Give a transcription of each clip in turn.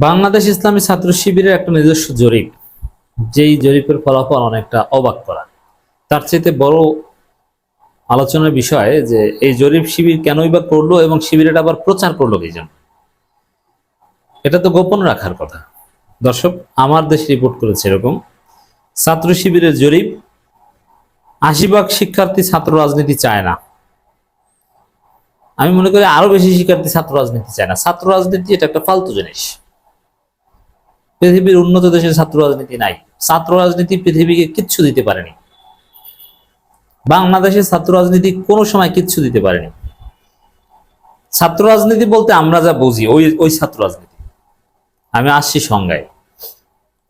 বাংলাদেশ ইসলামী ছাত্র শিবিরের একটা নিজস্ব জরিপ। যেই জরিপের ফলাফল অনেকটা অবাক করা। তার চাইতে বড় আলোচনার বিষয় যে, এই জরিপ শিবির কেনই বা করল এবং শিবির এটা আবার প্রচার করল কি জন্য? এটা তো গোপন রাখার কথা। দর্শক, আমার দেশ রিপোর্ট করেছে এরকম। ছাত্র শিবিরের জরিপ, আশি ভাগ শিক্ষার্থী ছাত্র রাজনীতি চায় না। আমি মনে করি আরও বেশি শিক্ষার্থী ছাত্র রাজনীতি চায় না। ছাত্র রাজনীতি এটা একটা ফালতু জিনিস। পৃথিবীর উন্নত দেশের ছাত্র রাজনীতি নাই। ছাত্র রাজনীতি পৃথিবীকে কিচ্ছু দিতে পারেনি। বাংলাদেশের ছাত্র রাজনীতি কোনো সময় কিচ্ছু দিতে পারেনি। ছাত্র রাজনীতি বলতে আমরা যা বুঝি, ওই ওই ছাত্র রাজনীতি। আমি আসছি সংজ্ঞায়।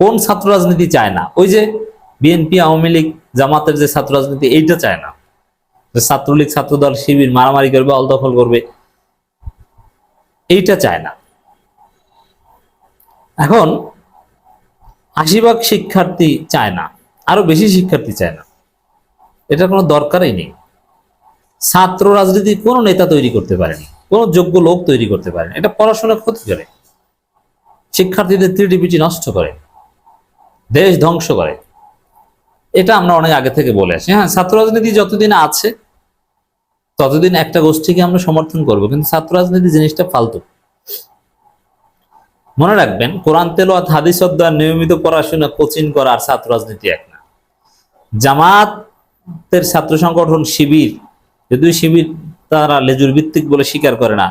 কোন ছাত্র রাজনীতি চায় না? ওই যে বিএনপি, আওয়ামী লীগ, জামাতের যে ছাত্র রাজনীতি, এইটা চায় না। যে ছাত্রলীগ, ছাত্রদল, শিবির, মারামারি করবে অলদখল করবে, এইটা চায় না। এখন আশি ভাগ শিক্ষার্থী চায় না, আরও বেশি শিক্ষার্থী চায় না। এটা কোনো দরকারই নেই। ছাত্র রাজনীতি কোনো নেতা তৈরি করতে পারেনি, কোনো যোগ্য লোক তৈরি করতে পারেনি। এটা পড়াশোনা ক্ষতি করে। শিক্ষার্থীদের ক্রিয়েটিভিটি নষ্ট করে। দেশ ধ্বংস করে। এটা আমরা অনেক আগে থেকে বলে আসি। হ্যাঁ ছাত্র রাজনীতি যতদিন আছে, ততদিন একটা গোষ্ঠীকে আমরা সমর্থন করব, কিন্তু ছাত্র রাজনীতি জিনিসটা ফালতু। মনে রাখবেন, কোরআন তেলোয়াত হাদিস অধ্যয়ন নিয়মিত পড়াশোনা কোচিং করা আর ছাত্র রাজনীতি এক না। জামাতের ছাত্র সংগঠন শিবির যদি শিবির তারা লেজুর ভিত্তিক বলে স্বীকার করে না,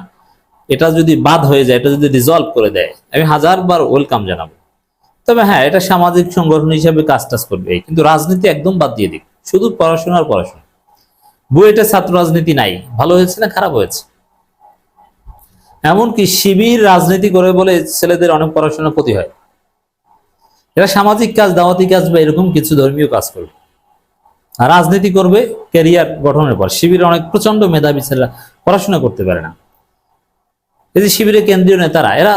এটা যদি বাদ হয়ে যায়, এটা যদি রিজলভ করে দেয়, আমি হাজারবার ওয়েলকাম জানাব। তবে হ্যাঁ এটা সামাজিক সংগঠন হিসেবে কাজ টাজ করবে, কিন্তু রাজনীতি একদম বাদ দিয়ে দিক, শুধু পড়াশোনা আর পড়াশোনা। বুয়েটে ছাত্র রাজনীতি নাই, ভালো হয়েছে না খারাপ হয়েছে? এমনকি শিবির রাজনীতি করে বলে ছেলেদের অনেক পড়াশোনার ক্ষতি হয়। এরা সামাজিক কাজ, দাওয়াতি কাজ বা এরকম কিছু ধর্মীয় কাজ করবে। রাজনীতি করবে ক্যারিয়ার গঠনের পর। শিবিরের অনেক প্রচণ্ড মেধাবী ছেলেরা পড়াশোনা করতে পারে না। এই যে শিবিরের কেন্দ্রীয় নেতারা, এরা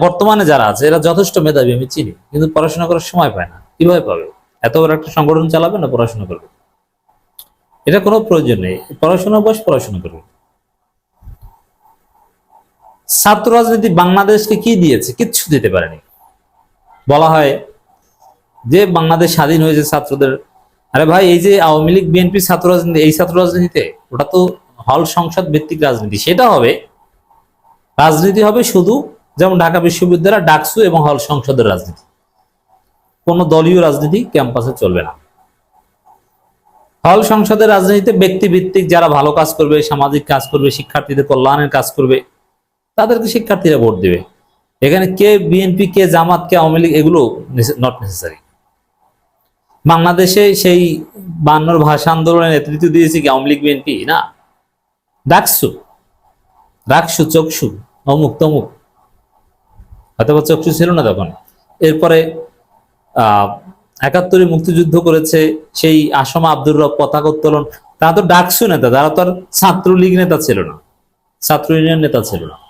বর্তমানে যারা আছে, এরা যথেষ্ট মেধাবী, আমি চিনি। কিন্তু পড়াশোনা করার সময় পায় না। কীভাবে পাবে? এত বড় একটা সংগঠন চালাবে না পড়াশোনা করবে? এটা কোনো প্রয়োজন নেই। পড়াশোনা বয়স পড়াশোনা করবে। ছাত্র রাজনীতি বাংলাদেশকে কি দিয়েছে? কিচ্ছু দিতে পারেনি। বলা হয় যে বাংলাদেশ স্বাধীন হয়েছে ছাত্রদের। আরে ভাই, এই যে আওয়ামী লীগ, বিএনপি ছাত্র রাজনীতি, এই ছাত্র রাজনীতিতে ওটা তো হল সংসদ ভিত্তিক রাজনীতি। সেটা হবে, রাজনীতি হবে শুধু যেমন ঢাকা বিশ্ববিদ্যালয়, ডাকসু এবং হল সংসদের রাজনীতি। কোনো দলীয় রাজনীতি ক্যাম্পাসে চলবে না। হল সংসদের রাজনীতিতে ব্যক্তিভিত্তিক যারা ভালো কাজ করবে, সামাজিক কাজ করবে, শিক্ষার্থীদের কল্যাণের কাজ করবে তাদেরকে শিক্ষার্থীরা ভোট দেবে। এখানে কে বিএনপি কে জামাত, কে আওয়ামী লীগ, এগুলো নট নেসেসারি বাংলাদেশে সেই বান্নর ভাষা আন্দোলনের নেতৃত্ব দিয়েছে কি আওয়ামী লীগ বিএনপি না। ডাকসু। ডাকসু, চকসু, অমুক তমুক। হয়তো বা চকসু ছিল না তখন। এরপরে, আহ, একাত্তরে মুক্তিযুদ্ধ করেছে সেই আসমা আব্দুর রব পতাকা উত্তোলন। তারা তো ডাকসু নেতা, তারা তো আর ছাত্রলীগ নেতা ছিল না। ছাত্র ইউনিয়ন নেতা ছিল না।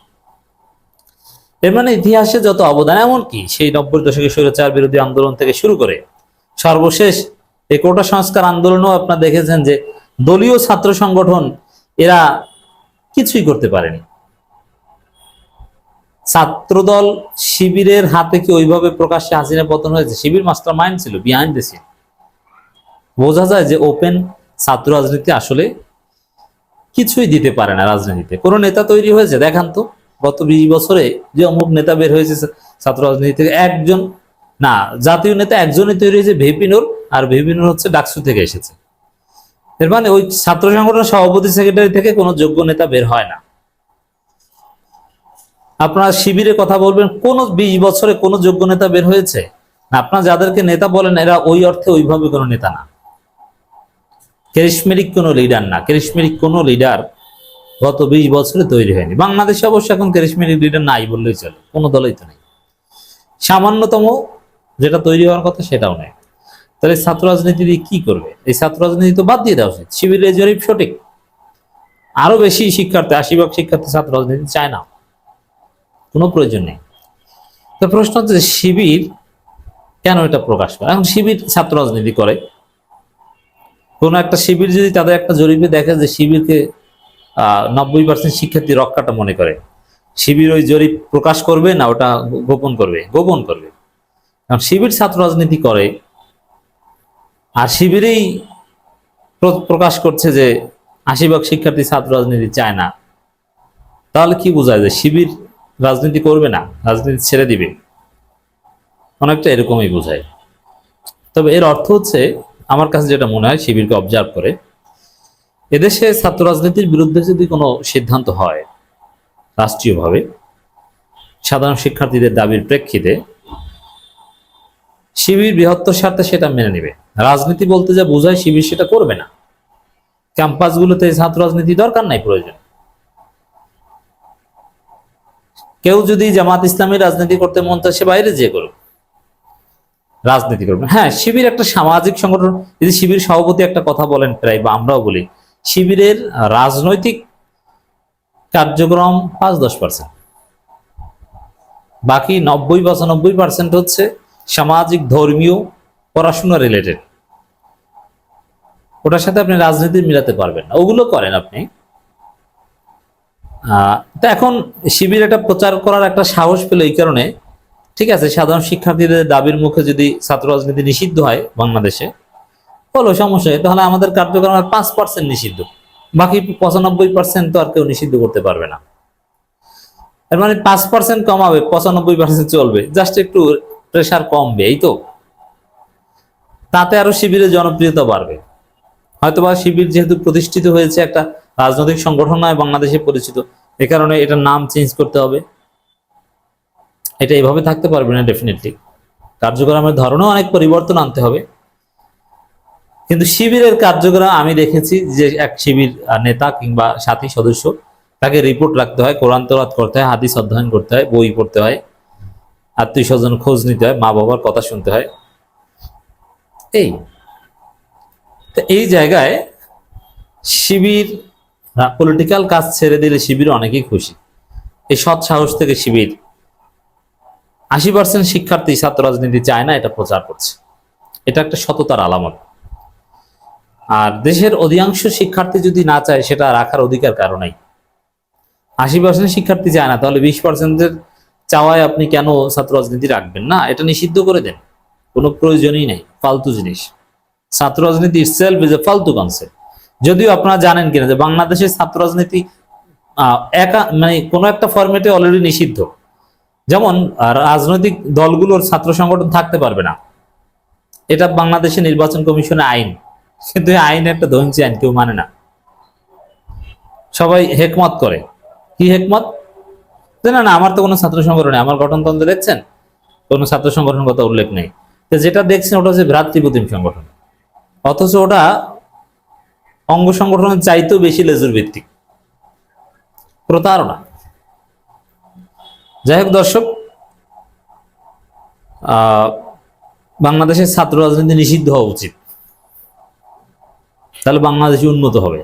এর মানে ইতিহাসে যত অবদান, এমনকি সেই নব্বই দশকে স্বৈরাচার বিরোধী আন্দোলন থেকে শুরু করে সর্বশেষ এই কোটা সংস্কার আন্দোলনও আপনারা দেখেছেন যে দলীয় ছাত্র সংগঠন এরা কিছুই করতে পারেনি। ছাত্রদল শিবিরের হাতে কি ওইভাবে প্রকাশ্যে হাসিনা পতন হয়েছে? শিবির মাস্টার মাইন্ড ছিল বিহাইন্ড সিন বোঝা যায় যে ওপেন ছাত্র রাজনীতি আসলে কিছুই দিতে পারে না রাজনীতিতে। কোনো নেতা তৈরি হয়েছে? দেখান তো। গত বিশ বছরে যে অমুক নেতা বের হয়েছে ছাত্র রাজনীতি থেকে একজন, না, জাতীয় নেতা একজনই তৈরি হয়েছে ভেপিনোর আর ভেপিনোর হচ্ছে ডাকসু থেকে এসেছে। এর মানে ওই ছাত্র সংগঠনের সভাপতি সেক্রেটারি থেকে কোনো যোগ্য নেতা বের হয় না। আপনারা শিবিরে কথা বলবেন, কোন বিশ বছরে কোনো যোগ্য নেতা বের হয়েছে? না, আপনারা যাদেরকে নেতা বলেন, এরা ওই অর্থে ওইভাবে কোনো নেতা না। ক্যারিসমেটিক কোনো লিডার না ক্যারিসমেটিক কোনো লিডার গত বিশ বছরে তৈরি হয়নি। বাংলাদেশে অবশ্য এখন ক্যারিসমেটিক লিডার নাই বললেই চলে। কোনো দলই তো নেই। সামান্যতম যেটা তৈরি হওয়ার কথা সেটাও নেই। তাহলে ছাত্র রাজনীতি দিয়ে কি করবে? এই ছাত্র রাজনীতি তো বাদ দিয়ে দেওয়া উচিত। শিবিরের জরিপ সঠিক। আরও বেশি শিক্ষার্থী আশি ভাগ শিক্ষার্থী ছাত্র রাজনীতি চায় না। কোনো প্রয়োজন নেই। তো প্রশ্ন হচ্ছে শিবির কেন এটা প্রকাশ করে? এখন শিবির ছাত্র রাজনীতি করে। কোনো একটা শিবির যদি তাদের একটা জরিপে দেখে যে শিবিরকে নব্বই পার্সেন্ট শিক্ষার্থী রক্ষাটা মনে করে। শিবির ওই জরিপ প্রকাশ করবে না ওটা গোপন করবে? গোপন করবে। কারণ শিবির ছাত্র রাজনীতি করে, আর শিবিরেই প্রকাশ করছে যে আশি ভাগ শিক্ষার্থী ছাত্র রাজনীতি চায় না। তাহলে কি বোঝায় যে শিবির রাজনীতি করবে না? রাজনীতি ছেড়ে দিবে। অনেকটা এরকমই বোঝায়। তবে এর অর্থ হচ্ছে, আমার কাছে যেটা মনে হয়, শিবিরকে অবজার্ভ করে এদেশে ছাত্র রাজনীতির বিরুদ্ধে যদি কোনো সিদ্ধান্ত হয়, রাষ্ট্রীয়ভাবে, সাধারণ শিক্ষার্থীদের দাবির প্রেক্ষিতে, শিবির বৃহত্তর স্বার্থে সেটা মেনে নেবে। রাজনীতি বলতে যা বোঝায় শিবির সেটা করবে না। ক্যাম্পাসগুলোতে ছাত্র রাজনীতি দরকার নাই, প্রয়োজন। কেউ যদি জামাত ইসলামী রাজনীতি করতে মন চায়, সে বাইরে যে করুক। রাজনীতি করবে। হ্যাঁ শিবির একটা সামাজিক সংগঠন। যদি শিবির সভাপতি একটা কথা বলেন প্রায়, বা আমরাও বলি শিবিরের রাজনৈতিক কার্যক্রম পাঁচ দশ পার্সেন্ট বাকি নব্বই পঁচানব্বই পার্সেন্ট হচ্ছে সামাজিক, ধর্মীয়, পড়াশোনা রিলেটেড ওটার সাথে আপনি রাজনীতি মিলাতে পারবেন না। ওগুলো করেন আপনি। তো এখন শিবির এটা প্রচার করার একটা সাহস পেল এই কারণে, ঠিক আছে, সাধারণ শিক্ষার্থীদের দাবির মুখে যদি ছাত্র রাজনীতি নিষিদ্ধ হয় বাংলাদেশে হলো, সমস্যা তাহলে আমাদের কার্যক্রমের পাঁচ পার্সেন্ট নিষিদ্ধ। বাকি পঁচানব্বই পার্সেন্ট তো আর কেউ নিষিদ্ধ করতে পারবে না। এর মানে পাঁচ পার্সেন্ট কমাবে, পঁচানব্বই পার্সেন্ট চলবে। জাস্ট একটু প্রেশার কমবে, এই তো। তাতে আরও শিবিরের জনপ্রিয়তা বাড়বে। হয়তোবা শিবির যেহেতু প্রতিষ্ঠিত হয়েছে একটা রাজনৈতিক সংগঠন নয়, বাংলাদেশে পরিচিত। এ কারণে এটার নাম চেঞ্জ করতে হবে। এটা এইভাবে থাকতে পারবে না ডেফিনেটলি কার্যক্রমের ধরনেও অনেক পরিবর্তন আনতে হবে। কিন্তু শিবিরের কার্যক্রম আমি দেখেছি যে এক শিবির নেতা কিংবা সাথী সদস্য, তাকে রিপোর্ট রাখতে হয়, কোরআন তোরাত করতে হয়, হাদিস অধ্যয়ন করতে হয়, বই পড়তে হয়, আত্মীয় স্বজন খোঁজ নিতে হয় মা বাবার কথা শুনতে হয়। এই। এই জায়গায় শিবির পলিটিক্যাল কাজ ছেড়ে দিলে শিবির অনেকেই খুশি। এই সৎ সাহস থেকে শিবির। আশি পার্সেন্ট শিক্ষার্থী ছাত্র রাজনীতি চায় না, এটা প্রচার করছে। এটা একটা সততার আলামত। আর দেশের অধিকাংশ শিক্ষার্থী যদি না চায়, সেটা রাখার অধিকার কারণেই। আশি পার্সেন্ট শিক্ষার্থী চায় না, তাহলে বিশ পার্সেন্টের চাওয়ায় আপনি কেন ছাত্র রাজনীতি রাখবেন না? এটা নিষিদ্ধ করে দেন। কোনো প্রয়োজনই নেই, ফালতু জিনিস। ছাত্র রাজনীতি ইটসেলফ ইজ এ ফালতু কনসেপ্ট যদিও আপনারা জানেন কিনা যে বাংলাদেশের ছাত্র রাজনীতি একা মানে কোনো একটা ফরম্যাটে অলরেডি নিষিদ্ধ। যেমন রাজনৈতিক দলগুলোর ছাত্র সংগঠন থাকতে পারবে না। এটা বাংলাদেশের নির্বাচন কমিশনের আইন। কিন্তু আইন একটা ধনচি আইন, কেউ মানে না। সবাই হেকমত করে। কি হেকমত? না না, আমার তো কোনো ছাত্র সংগঠন আমার গঠনতন্ত্র দেখছেন? কোনো ছাত্র সংগঠন কথা উল্লেখ নেই। তো যেটা দেখছেন, ওটা হচ্ছে ভ্রাতৃপ্রতিম সংগঠন। অথচ ওটা অঙ্গ সংগঠনের চাইতেও বেশি লেজুর ভিত্তিক প্রতারণা। যাই হোক দর্শক বাংলাদেশের ছাত্র রাজনীতি নিষিদ্ধ হওয়া উচিত। তাহলে বাংলাদেশ উন্নত হবে।